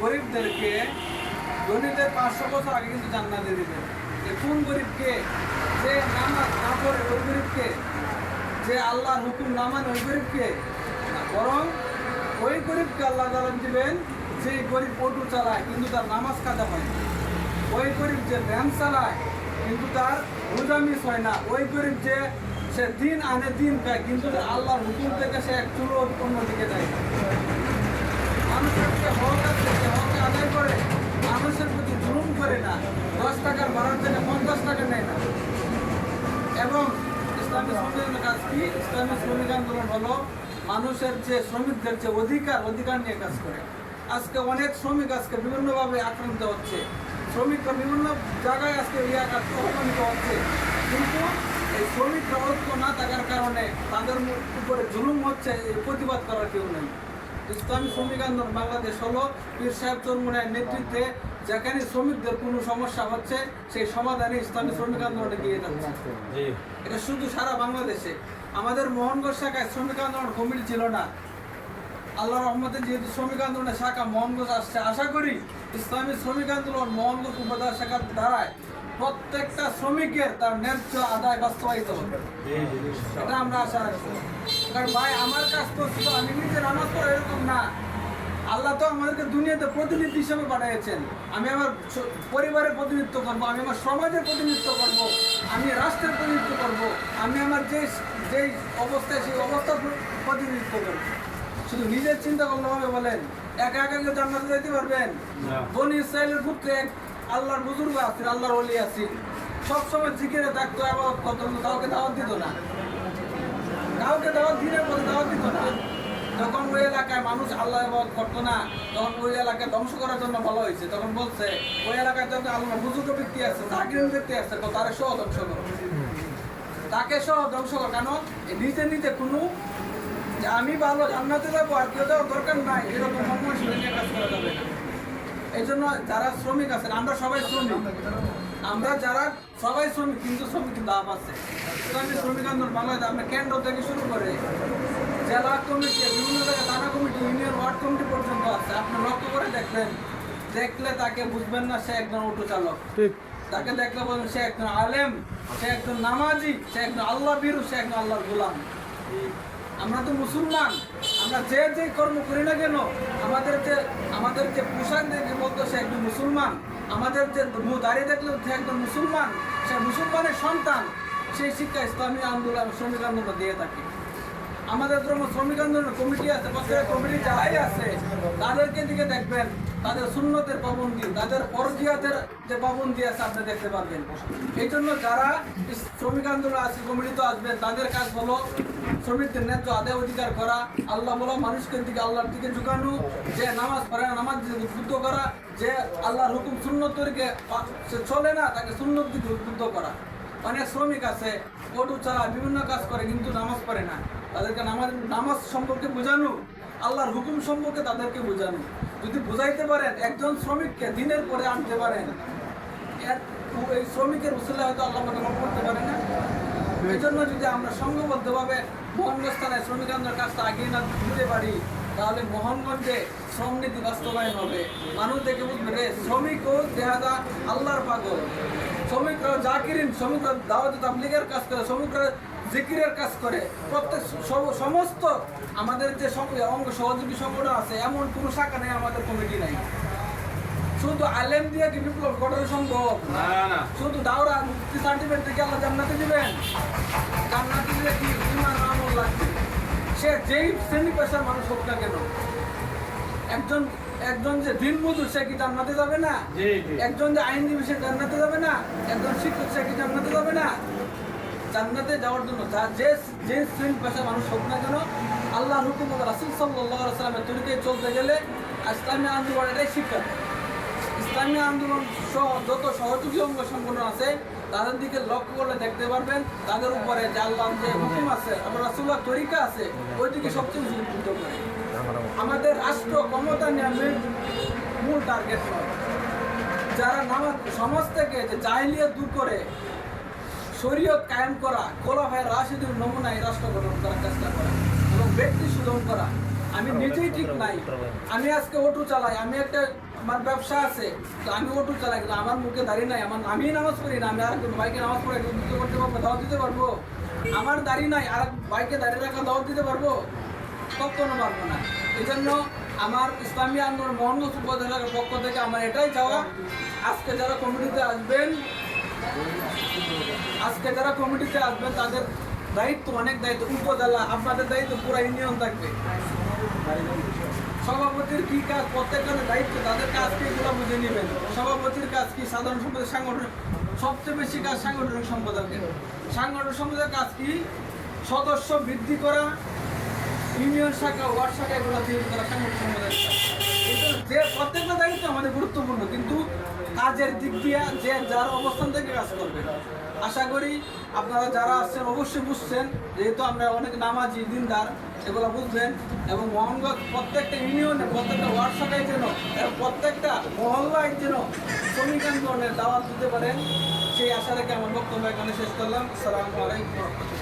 গরিবদেরকে গণিতের পাঁচশো বছর আগে কিন্তু জান্নাতে দিবেন যে কোন গরিবকে? যে নামাজ না পড়ে ওই গরিবকে। যে আল্লাহর হুকুম না মানে ওই গরিবকে। বরং ওই গরিবকে আল্লাহ তালা দিবেন, যে গরিব অটো চালায় কিন্তু তার নামাজ কাজা হয় ওই গরিব যে ভ্যান চালায় কিন্তু তার রোজা মিস হয় না। ওই গরিব যে সে দিন আনে দিন খায় কিন্তু আল্লাহর হুকুম থেকে সে এক চুলো অন্যদিকে যায়। মানুষের হক করে না। দশ টাকার ভাড়ার থেকে পঞ্চাশ টাকা নেয় না। এবং ইসলামী শ্রমিক কাজ কি? ইসলামী শ্রমিক আন্দোলন হলো মানুষের যে শ্রমিকদের যে অধিকার অধিকার নিয়ে কাজ করে। আজকে অনেক শ্রমিক আজকে বিভিন্নভাবে আক্রান্ত হচ্ছে। শ্রমিকরা বিভিন্ন জায়গায় আজকে ইয়া হচ্ছে। কিন্তু এই শ্রমিকরা ঐক্য না থাকার কারণে তাদের উপরে জুলুম হচ্ছে প্রতিবাদ করার কেউ নেই। ইসলামী শ্রমিক আন্দোলন বাংলাদেশ হলো পীর সাহেব চরমুনের নেতৃত্বে যেখানে শ্রমিকদের কোনো সমস্যা হচ্ছে সেই সমাধানে ইসলামী শ্রমিক আন্দোলনে গিয়ে যাচ্ছে। এটা শুধু সারা বাংলাদেশে। আমাদের মোহনগঞ্জ শাখায় শ্রমিক আন্দোলন কমিটি ছিল না। আল্লাহ রহমতে যেহেতু শ্রমিক আন্দোলনের শাখা মোহনগঞ্জ আসছে আশা করি ইসলামী শ্রমিক আন্দোলন মোহনগঞ্জ উপজেলা শাখার দ্বারায় প্রত্যেকটা শ্রমিকের তার ন্যায্য আদায় বাস্তবায়িত হবে। এটা আমরা আশা রাখছি। কারণ ভাই আমার কাজ তো শুধু আমি নিজে নামাজ পড়া এরকম না। আল্লাহ তো আমাদেরকে দুনিয়াতে প্রতিনিধি হিসেবে পাঠিয়েছেন আমি আমার পরিবারের প্রতিনিধিত্ব করব আমি আমার সমাজের প্রতিনিধিত্ব করব আমি রাষ্ট্রের প্রতিনিধিত্ব করব আমি আমার যে যেই অবস্থায় সেই অবস্থার প্রতিনিধিত্ব করব। শুধু নিজের চিন্তা করলে হবে বলেন একা একা কেউ জান্নাতে যেতে পারবেন? বনি ইসরায়েলের পুত্রে এক আল্লাহর বুজুর্গ আছে আল্লাহর অলি আছে সবসময় জিকিরে থাকতো আবার কত কাউকে দাওয়াত দিত না। কাউকে দাওয়াত দিনের পরে দাওয়াত দিত না। যখন ওই এলাকায় মানুষ আল্লাহ ইবাদত করতো না, তখন ওই এলাকায় ধ্বংস করার জন্য বলা হয়েছে। তখন বলছে, ওই এলাকায় যত আল্লাহ বুজুর্গ ব্যক্তি আছে চাকরি ব্যক্তি আছে, তো তারা সহ ধ্বংস করো। তাকে সহ ধ্বংস করো, কেন? নিজে নিজে কোনো আমি ভালো জান্নাতে যাব আর কেউ যাওয়ার দরকার নাই, এরকম নিয়ে কাজ করা যাবে না। এই জন্য যারা শ্রমিক আছেন, আমরা সবাই শ্রমিক। আমরা যারা সবাই শ্রমিক, কিন্তু শ্রমিক লাভ আছে। শ্রমিক আন্দোলন বাংলাদেশ আমরা কেন্দ্র থেকে শুরু করে জেলা কমিটি বিভিন্ন জায়গায় থানা কমিটি ইউনিয়ন ওয়ার্ড কমিটি পর্যন্ত আছে। আপনি লক্ষ্য করে দেখবেন দেখলে তাকে বুঝবেন না সে একজন অটো চালক। ঠিক। তাকে দেখলে বলবেন সে একজন আলেম সে একজন নামাজি সে একজন আল্লাহ বিরু সে একজন আল্লাহর গোলাম। আমরা তো মুসলমান আমরা যে যে কর্ম করি না কেন আমাদের যে আমাদের যে পোশাক দেখে বলতো সে একজন মুসলমান আমাদের যে মু- দাঁড়িয়ে দেখলে সে একজন মুসলমান সে মুসলমানের সন্তান সেই শিক্ষা ইসলামী আন্দোলন শ্রমিক আন্দোলন দিয়ে থাকে। আমাদের ধর্ম শ্রমিক আন্দোলনের কমিটি আছে, প্রত্যেক কমিটি যারাই আছে, তাদেরকে দিকে দেখবেন। তাদের শূন্যতের পাবন্দি, তাদের পরজিয়াতের যে পাবন্দি আছে, আপনি দেখতে পারবেন। এই জন্য যারা শ্রমিক আন্দোলন আছে, কমিটিতে আসবেন, তাদের কাজ হলো শ্রমিকদের ন্যায্য আদায় অধিকার করা, আল্লাহ বলা মানুষকে দিকে আল্লাহর দিকে ঝুঁকানো, যে নামাজ পড়ে না, নামাজ উদ্বুদ্ধ করা, যে আল্লাহর হুকুম শূন্যত তরিকে পা- সে চলে না, তাকে শূন্যত দিকে উদ্বুদ্ধ করা। অনেক শ্রমিক আছে, অটো চালায়, বিভিন্ন কাজ করে, কিন্তু নামাজ পড়ে না। তাদেরকে নামাজ নামাজ সম্পর্কে বোঝানো, আল্লাহর হুকুম সম্পর্কে তাদেরকে বোঝানো। যদি বুঝাইতে পারেন, একজন শ্রমিককে দিনের পরে আনতে পারেন এই শ্রমিকের উসলে হয়তো আল্লাহ মাফ করতে পারে না। এই জন্য যদি আমরা সংঘবদ্ধভাবে মোহনগঞ্জ থানায় শ্রমিক আন্দোলনের কাজটা আগিয়ে না দিতে পারি, তাহলে মোহনগঞ্জে শ্রম শ্রমনীতি বাস্তবায়ন হবে। মানুষ দেখে বুঝবে রে শ্রমিকও দেহাদা আল্লাহর পাগল। শ্রমিকরা জাকিরিন, শ্রমিকরা দাওয়াত তাবলিগের কাজ করে, শ্রমিকরা জিকিরের কাজ করে। প্রত্যেক সমস্ত আমাদের যে অঙ্গ সহযোগী সংগঠন আছে এমন কোনো শাখা নেই আমাদের কমিটি নাই। শুধু আলেম দিয়ে কি বিপ্লব ঘটানো সম্ভব? শুধু দাওরা মুক্তি সার্টিফিকেট থেকে আল্লাহ জান্নাতে দিবেন? জান্নাতে দিলে কি ইমান আমল লাগবে? সে যেই শ্রেণি পেশার মানুষ হোক না কেন একজন একজন যে দিন মজুর সে কি জান্নাতে যাবে না? একজন যে আইনজীবী সে জান্নাতে যাবে না? একজন শিক্ষক সে কি জান্নাতে যাবে না? জান্নাতে যাওয়ার জন্য যা যে যে শ্রেণি পেশার মানুষ হোক না কেন আল্লাহ হুকুম রাসুল সাল্লাহ সাল্লামের তরিকে চলতে গেলে ইসলামী আন্দোলন এটাই শিক্ষা। ইসলামী আন্দোলন সহ যত সহযোগী অঙ্গ সংগঠন আছে, তাদের দিকে লক্ষ্য করলে দেখতে পারবেন তাদের উপরে যে আল্লাহর যে হুকুম আছে আমার রাসুল্লাহ তরিকা আছে ওই দিকে সবচেয়ে বেশি উদ্বুদ্ধ করে আমাদের রাষ্ট্র ক্ষমতা নিয়ে মূল টার্গেট নয় যারা নামাজ সমাজ থেকে যে জাহিলিয়া দূর করে শরীয়ত কায়েম করা খোলাফায় রাশিদুর নমুনা এই রাষ্ট্র গঠন করার চেষ্টা করা এবং ব্যক্তি শোধন করা। আমি নিজেই ঠিক নাই। আমি আজকে অটো চালাই আমি একটা আমার ব্যবসা আছে তো আমি অটো চালাই কিন্তু আমার মুখে দাঁড়িয়ে নাই আমার আমি নামাজ পড়ি না আমি আর একজন বাইকে নামাজ পড়ে মুখে করতে পারব দাওয়াত দিতে পারব? আমার দাড়ি নাই আর বাইকে দাঁড়িয়ে রাখা দাওয়াত দিতে পারব? কখনো পারব না। এই জন্য আমার ইসলামী আন্দোলন মোহাম্মদ উপজেলার পক্ষ থেকে আমার এটাই চাওয়া আজকে যারা কমিটিতে আসবেন আজকে যারা কমিটিতে আসবেন, তাদের দায়িত্ব, অনেক দায়িত্ব, উপজেলা, আপনাদের দায়িত্ব পুরো ইউনিয়ন থাকবে। সভাপতির কি কাজ, প্রত্যেকজনের দায়িত্ব, তাদের কাজ কি এগুলো বুঝে নেবেন। সভাপতির কাজ কি সাধারণ সম্পাদক, সাংগঠনিক, সবচেয়ে বেশি কাজ সাংগঠনিক সম্পাদকের। সাংগঠনিক সম্পাদকের কাজ কি? সদস্য বৃদ্ধি করা, ইউনিয়ন শাখা, ওয়ার্ড শাখা এগুলো তৈরি করা সাংগঠনিক সম্পাদকের কাজ। যে প্রত্যেকটা দায়িত্ব আমাদের গুরুত্বপূর্ণ, কিন্তু কাজের দিক দিয়ে যে যার অবস্থান থেকে কাজ করবে। আশা করি আপনারা যারা আসছেন অবশ্যই বুঝছেন, যেহেতু আমরা অনেক নামাজি, দিনদার, এগুলো বুঝবেন এবং মোহনগঞ্জ প্রত্যেকটা ইউনিয়নে, প্রত্যেকটা ওয়ার্ড শাখায় যেন, এবং প্রত্যেকটা মহল্লায় যেন শ্রমিক আন্দোলনের দাওয়াত দিতে পারেন, সেই আশা রেখে আমার বক্তব্য এখানে শেষ করলাম। সালামু আলাইকুম।